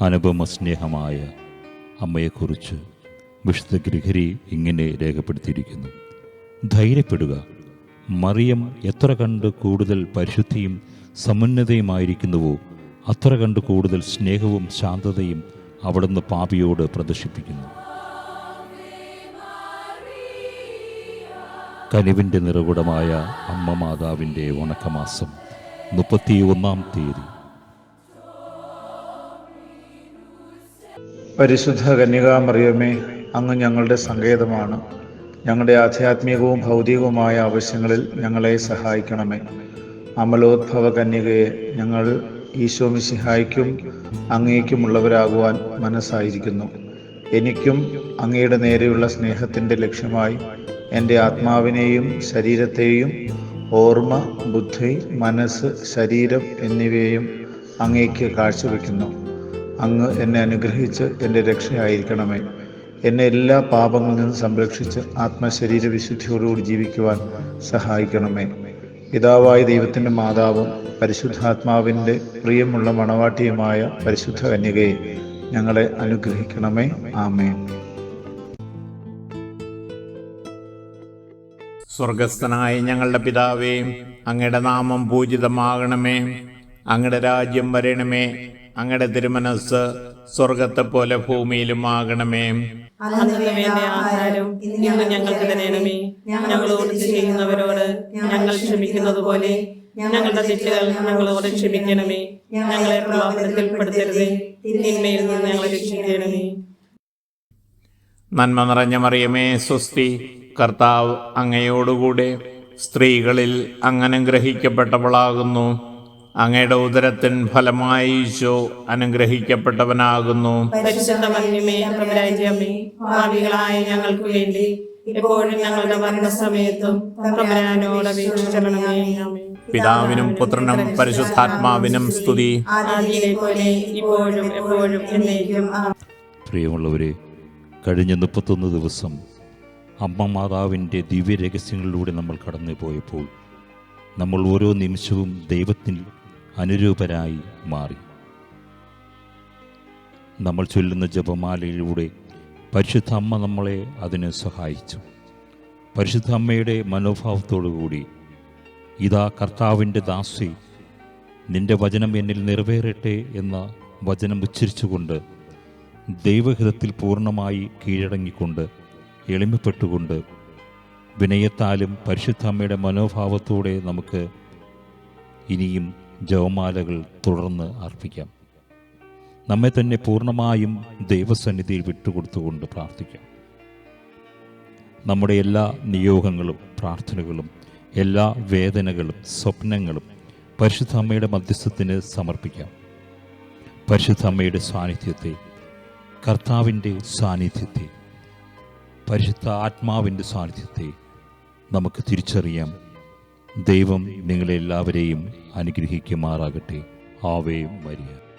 അനുപമ സ്നേഹമായ അമ്മയെക്കുറിച്ച് വിശുദ്ധ ഗ്രഹരി ഇങ്ങനെ രേഖപ്പെടുത്തിയിരിക്കുന്നു. ധൈര്യപ്പെടുക. മറിയം എത്ര കണ്ട് കൂടുതൽ പരിശുദ്ധിയും സമുന്നതയുമായിരിക്കുന്നുവോ അത്ര കണ്ട് കൂടുതൽ സ്നേഹവും ശാന്തതയും അവിടുന്ന് പാപിയോട് പ്രദർശിപ്പിക്കുന്നു. കനിവിന്റെ നിറകുടമായ അമ്മ മാതാവിന്റെ ഉണക്കമാസം മുപ്പത്തി ഒന്നാം തീയതി. പരിശുദ്ധ കന്യകാമറിയമേ അങ്ങ് ഞങ്ങളുടെ സങ്കേതമാണ്. ഞങ്ങളുടെ ആധ്യാത്മികവും ഭൗതികവുമായ ആവശ്യങ്ങളിൽ ഞങ്ങളെ സഹായിക്കണമേ. അമലോദ്ഭവ കന്യകയെ ഞങ്ങൾ ഈശോ മിശിഹായ്ക്കും അങ്ങേക്കുമുള്ളവരാകുവാൻ മനസ്സായിരിക്കുന്നു. എനിക്കും അങ്ങയുടെ നേരെയുള്ള സ്നേഹത്തിന്റെ ലക്ഷ്യമായി എന്റെ ആത്മാവിനെയും ശരീരത്തെയും ഓർമ്മ ബുദ്ധി മനസ്സ് ശരീരം എന്നിവയെയും അങ്ങേക്ക് കാഴ്ചവെക്കുന്നു. അങ്ങ് എന്നെ അനുഗ്രഹിച്ച് എന്റെ രക്ഷയായിരിക്കണമേ. എന്നെ എല്ലാ പാപങ്ങളിൽ നിന്നും സംരക്ഷിച്ച് ആത്മശരീര വിശുദ്ധിയോടുകൂടി ജീവിക്കുവാൻ സഹായിക്കണമേ. പിതാവായ ദൈവത്തിന്റെ മാതാവും പരിശുദ്ധാത്മാവിന്റെ പ്രിയമുള്ള മണവാട്ടിയുമായ പരിശുദ്ധ കന്യകയെ ഞങ്ങളെ അനുഗ്രഹിക്കണമേ. ആമേ സ്വർഗസ്ഥനായ ഞങ്ങളുടെ പിതാവേ അങ്ങയുടെ നാമം പൂജിതമാകണമേ. അങ്ങയുടെ രാജ്യം വരണമേ. അങ്ങയുടെ തിരുമനസ് സ്വർഗത്തെ പോലെ ഭൂമിയിലും ആകണമേ ഇന്ന് ഞങ്ങൾക്ക് തരണമേ. ഞങ്ങളോട് ചെയ്യുന്നവരോട് ഞങ്ങൾ ക്ഷമിക്കുന്നത് പോലെ ഞങ്ങളുടെ തെറ്റുകൾ ഞങ്ങളോട് ക്ഷമിക്കണമേ. ഞങ്ങളെ പ്രലോഭനത്തിൽ പെടുത്തരുതേ തിന്മയിൽ നിന്ന് ഞങ്ങളെ രക്ഷിക്കണമേ. നന്മ നിറഞ്ഞ മറിയമേ സ്വസ്തി കർത്താവ് അങ്ങയോടുകൂടെ സ്ത്രീകളിൽ അങ്ങനെ ഗ്രഹിക്കപ്പെട്ടവളാകുന്നു അങ്ങയുടെ ഉദരത്തിൻ ഫലമായി ഈശോ അനുഗ്രഹിക്കപ്പെട്ടവനാകുന്നു. ഞങ്ങൾക്ക് വേണ്ടി ഇപ്പോഴും ഞങ്ങളുടെ മരണസമയത്തും പിതാവിനും പുത്രനും പരിശുദ്ധാത്മാവിനും സ്തുതി. ഇപ്പോഴും എപ്പോഴും എന്നേക്കും. പ്രിയമുള്ളവരെ കഴിഞ്ഞ മുപ്പത്തൊന്ന് ദിവസം അമ്മ മാതാവിന്റെ ദിവ്യ രഹസ്യങ്ങളിലൂടെ നമ്മൾ കടന്നു പോയപ്പോൾ നമ്മൾ ഓരോ നിമിഷവും ദൈവത്തിൽ അനുരൂപരായി മാറി. നമ്മൾ ചൊല്ലുന്ന ജപമാലയിലൂടെ പരിശുദ്ധ അമ്മ നമ്മളെ അതിന് സഹായിച്ചു. പരിശുദ്ധ അമ്മയുടെ മനോഭാവത്തോടുകൂടി ഇതാ കർത്താവിന്റെ ദാസി നിന്റെ വചനം എന്നിൽ നിറവേറട്ടെ എന്ന വചനം ഉച്ചരിച്ചുകൊണ്ട് ദൈവഹിതത്തിൽ പൂർണമായി കീഴടങ്ങിക്കൊണ്ട് എളിമപ്പെട്ടുകൊണ്ട് വിനയത്താലും പരിശുദ്ധ അമ്മയുടെ മനോഭാവത്തോടെ നമുക്ക് ഇനിയും ജവമാലകൾ തുടർന്ന് അർപ്പിക്കാം. നമ്മെ തന്നെ പൂർണമായും ദൈവസന്നിധിയിൽ വിട്ടുകൊടുത്തുകൊണ്ട് പ്രാർത്ഥിക്കാം. നമ്മുടെ എല്ലാ നിയോഗങ്ങളും പ്രാർത്ഥനകളും എല്ലാ വേദനകളും സ്വപ്നങ്ങളും പരിശുദ്ധ അമ്മയുടെ മധ്യസ്ഥത്തിന് സമർപ്പിക്കാം. പരിശുദ്ധ അമ്മയുടെ സാന്നിധ്യത്തെ കർത്താവിന്റെ സാന്നിധ്യത്തെ പരിശുദ്ധ ആത്മാവിന്റെ സാന്നിധ്യത്തെ നമുക്ക് തിരിച്ചറിയാം. ദൈവം നിങ്ങളെല്ലാവരെയും അനുഗ്രഹിക്കുമാറാകട്ടെ. Ave Maria.